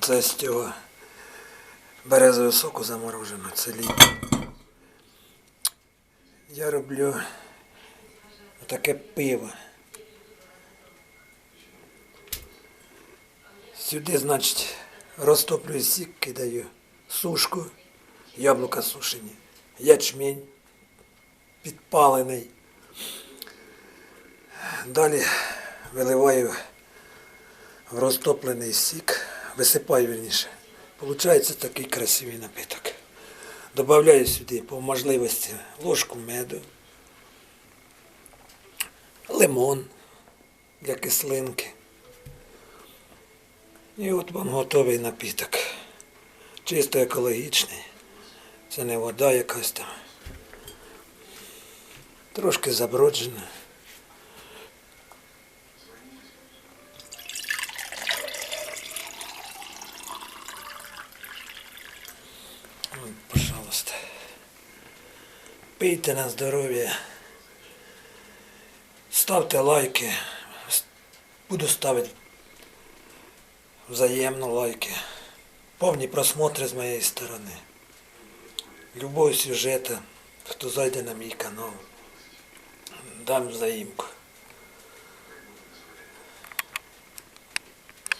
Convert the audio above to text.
Це з цього березового соку заморожено, це літо. Я роблю таке пиво. Сюди, значить, розтоплюю сік, кидаю сушку, яблука сушені, ячмінь підпалений. Далі виливаю в розтоплений сік, висипаю вірніше. Получається такий красивий напиток. Добавляю сюди по можливості ложку меду, лимон для кислинки. І от вам готовий напіток. Чисто екологічний. Це не вода якась там. Трошки заброджена. Пожалуйста. Пийте на здоров'я. Ставте лайки. Буду ставити взаємно лайки. Повні просмотри з моєї сторони. Любого сюжета, хто зайде на мій канал, дам взаїмку.